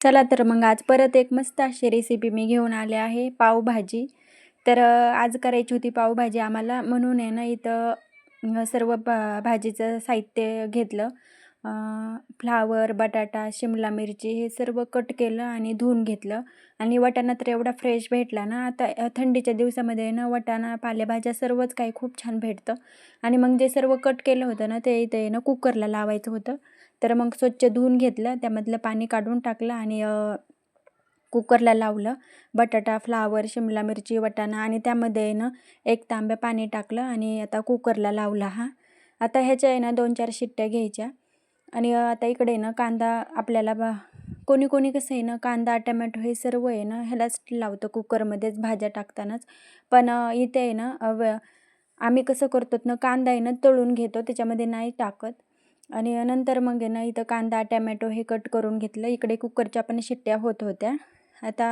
चला तर मग आज परत एक मस्त अशी रेसिपी मी घेऊन आले आहे पावभाजी. तर आज करायची होती पावभाजी आम्हाला. म्हणून आहे ना इथं सर्व भा भाजीचं साहित्य घेतलं. फ्लावर बटाटा शिमला मिरची हे सर्व कट केलं आणि धुवून घेतलं. आणि वाटाणा तर एवढा फ्रेश भेटला ना आता थंडीच्या दिवसामध्ये आहे ना वाटाणा पालेभाज्या सर्वच काही खूप छान भेटतं. आणि मग जे सर्व कट केलं होतं ना ते इथे आहे ना कुकरला लावायचं होतं. तर मग स्वच्छ धुवून घेतलं त्यामधलं पाणी काढून टाकलं आणि कुकरला लावलं. बटाटा फ्लावर शिमला मिरची वटाणा आणि त्यामध्ये आहे ना एक तांब्या पाणी टाकलं आणि आता कुकरला लावला हा. आता ह्याच्या आहे ना दोन चार शिट्ट्या घ्यायच्या. आणि आता इकडे आहे ना कांदा आपल्याला बा कोणी कोणी कसं आहे ना कांदा टमॅटो हे सर्व आहे ना ह्यालाच लावतो कुकरमध्येच भाज्या टाकतानाच. पण इथे आहे ना व आम्ही कसं करतो ना कांदा आहे ना तळून घेतो त्याच्यामध्ये नाही टाकत. आणि नंतर मग आहे ना इथं कांदा टॅमॅटो हे कट करून घेतलं. इकडे कुकरच्या पण शिट्ट्या होत होत्या. आता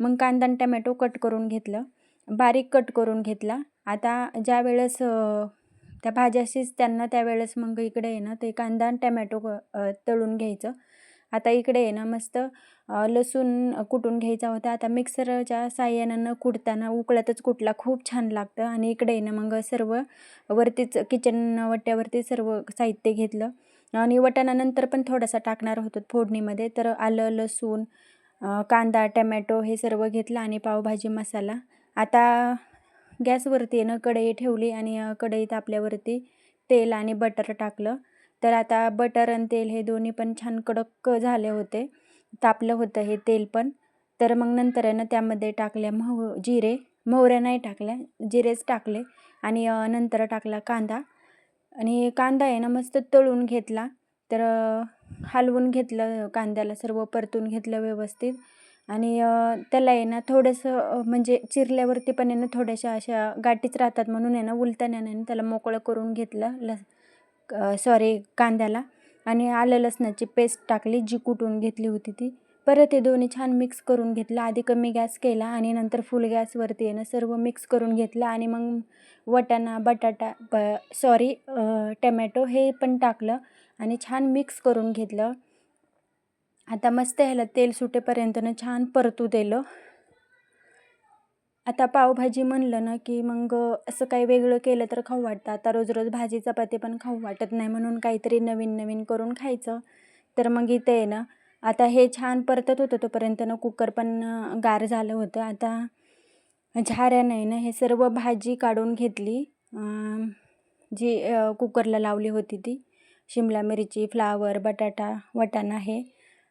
मग कांदा आणि टॅमॅटो कट करून घेतलं. बारीक कट करून घेतला. आता ज्या वेळेस त्या भाज्याशीच त्यांना त्यावेळेस मग इकडे आहे ना ते कांदा आणि टॅमॅटो तळून घ्यायचं. आता इकडे आहे ना मस्त लसूण कुटून घ्यायचा होता. आता मिक्सरच्या साह्यानं न कुटताना उकळतच कुटला. खूप छान लागतं. आणि इकडे आहे ना मग सर्व वरतीच किचन वट्ट्यावरती सर्व साहित्य घेतलं. आणि वटाणानंतर पण थोडासा टाकणार होतो फोडणीमध्ये. तर आलं लसूण कांदा टमॅटो हे सर्व घेतलं आणि पावभाजी मसाला. आता गॅसवरती आहे ना कढई ठेवली आणि कढईत आपल्यावरती तेल आणि बटर टाकलं. तर आता बटर आणि तेल हे दोन्ही पण छान कडक झाले होते. तापलं होतं हे तेल पण. तर मग नंतर आहे ना त्यामध्ये टाकल्या मह जिरे. मोहऱ्या नाही टाकल्या जिरेच टाकले. आणि नंतर टाकला कांदा. आणि कांदा आहे ना मस्त तळून घेतला. तर हलवून घेतलं कांद्याला सर्व परतून घेतलं व्यवस्थित. आणि त्याला आहे ना थोडंसं म्हणजे चिरल्यावरती पण आहे ना थोड्याशा अशा गाठीच राहतात म्हणून आहे ना उलताण्याने ना त्याला मोकळं करून घेतलं. लस सॉरी कांद्याला. आणि आलं लसणाची पेस्ट टाकली जी कुटून घेतली होती ती. परत हे दोन्ही छान मिक्स करून घेतलं. आधी कमी गॅस केला आणि नंतर फुल गॅसवरती येणं सर्व मिक्स करून घेतलं. आणि मग वटाणा बटाटा ब सॉरी टमॅटो हे पण टाकलं आणि छान मिक्स करून घेतलं. आता मस्त ह्याला तेल सुटेपर्यंतनं छान परतू दिलं. आता पावभाजी म्हणलं ना की मग असं काही वेगळं केलं तर खाऊ वाटतं. आता रोज रोज भाजी चपाती पण खाऊ वाटत नाही म्हणून काहीतरी नवीन नवीन करून खायचं. तर मग इथे आहे ना आता हे छान परतत होतं तोपर्यंत ना कुकर पण गार झालं होतं. आता झाऱ्यानं आहे ना हे सर्व भाजी काढून घेतली. जी कुकरला लावली होती ती. शिमला मिरची फ्लावर बटाटा वटाणा हे.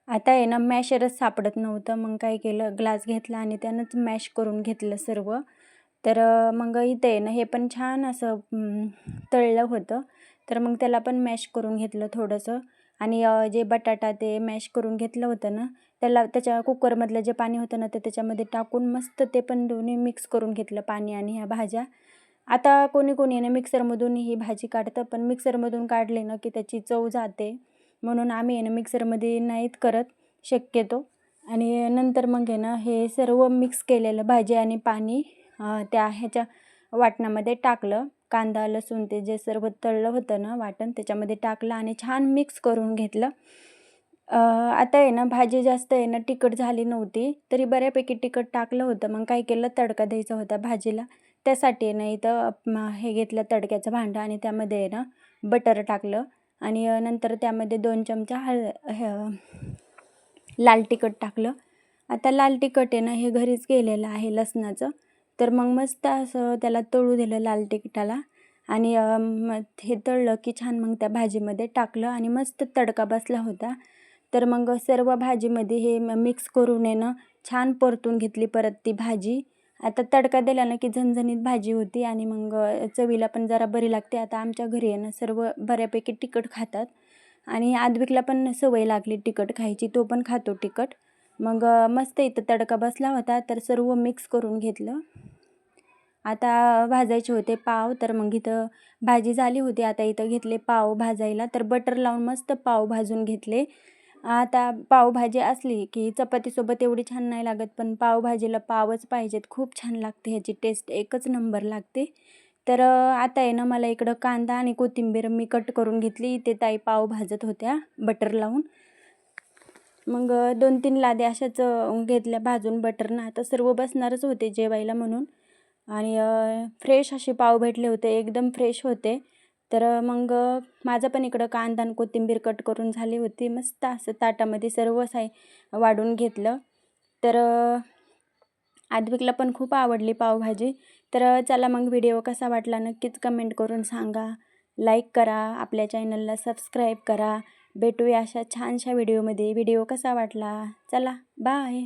आता आहे ना मॅशरच सापडत नव्हतं. मग काय केलं ग्लास घेतला आणि त्यानंच मॅश करून घेतलं सर्व. तर मग इथे आहे ना हे पण छान असं तळलं होतं. तर मग त्याला पण मॅश करून घेतलं थोडंसं. आणि जे बटाटा ते मॅश करून घेतलं होतं ना त्याला त्याच्या कुकरमधलं जे पाणी होतं ना ते त्याच्यामध्ये टाकून मस्त ते पण दोन्ही मिक्स करून घेतलं पाणी आणि ह्या भाज्या. आता कोणी कोणी ना मिक्सरमधून ही भाजी काढतं पण मिक्सरमधून काढले ना की त्याची चव जाते. म्हणून आम्ही आहे ना मिक्सरमध्ये नाहीत करत शक्यतो. आणि नंतर मग आहे ना हे सर्व मिक्स केलेलं भाजी आणि पाणी त्या ह्याच्या वाटणामध्ये टाकलं. कांदा लसूण ते जे सर्व तळलं होतं ना वाटण त्याच्यामध्ये टाकलं आणि छान मिक्स करून घेतलं. आता आहे ना भाजी जास्त आहे ना तिखट झाली नव्हती तरी बऱ्यापैकी तिखट टाकलं होतं. मग काय केलं तडका द्यायचा होता भाजीला. त्यासाठी आहे ना इथं हे घेतलं तडक्याचं भांडं आणि त्यामध्ये आहे ना बटर टाकलं. आणि नंतर त्यामध्ये दोन चमचा हळ ह- लाल तिखट टाकलं. आता लाल तिखट आहे ना हे घरीच केलेलं आहे लसणाचं. तर मग मस्त असं त्याला तळू दिलं लाल तिखटाला आणि मग हे तळलं की छान मग त्या भाजीमध्ये टाकलं आणि मस्त तडका बसला होता. तर मग सर्व भाजीमध्ये हे मिक्स करून आहे ना छान परतून घेतली परत ती भाजी. आता तडका दिला ना की झणझणीत भाजी होती आणि मग चवीला पण जरा बरी लागते. आता आमच्या घरी आहे ना सर्व बऱ्यापैकी तिखट खातात. आणि आद्विकला पण सवय लागली तिखट खायची तो पण खातो तिखट. मग मस्त इथं तडका बसला होता तर सर्व मिक्स करून घेतलं. आता भाजायचे होते पाव तर मग इथं भाजी झाली होती. आता इथं घेतले पाव भाजायला तर बटर लावून मस्त पाव भाजून घेतले. आता पावभाजी असली की चपातीसोबत एवढी छान नाही लागत पण पावभाजीला पावच पाहिजेत. खूप छान लागते ह्याची टेस्ट एकच नंबर लागते. तर आता आहे ना मला इकडं कांदा आणि कोथिंबीर मी कट करून घेतली. ते ताई पाव भाजत होत्या बटर लावून. मग दोन तीन लाद्या अशाच घेतल्या भाजून बटरनं आता सर्व बसणारच होते जेवायला म्हणून. आणि फ्रेश असे पाव भेटले होते एकदम फ्रेश होते. तर मग माझं पण इकडं कांदा आणि कोथिंबीर कट करून झाली होती. मस्त असं ताटामध्ये सर्व साई वाढून घेतलं. तर आद्विकला पण खूप आवडली पावभाजी. तर चला मग व्हिडिओ कसा वाटला नक्कीच कमेंट करून सांगा. लाईक करा आपल्या चॅनलला सबस्क्राईब करा. भेटूया अशा छानशा व्हिडिओमध्ये. व्हिडिओ कसा वाटला? चला बाय.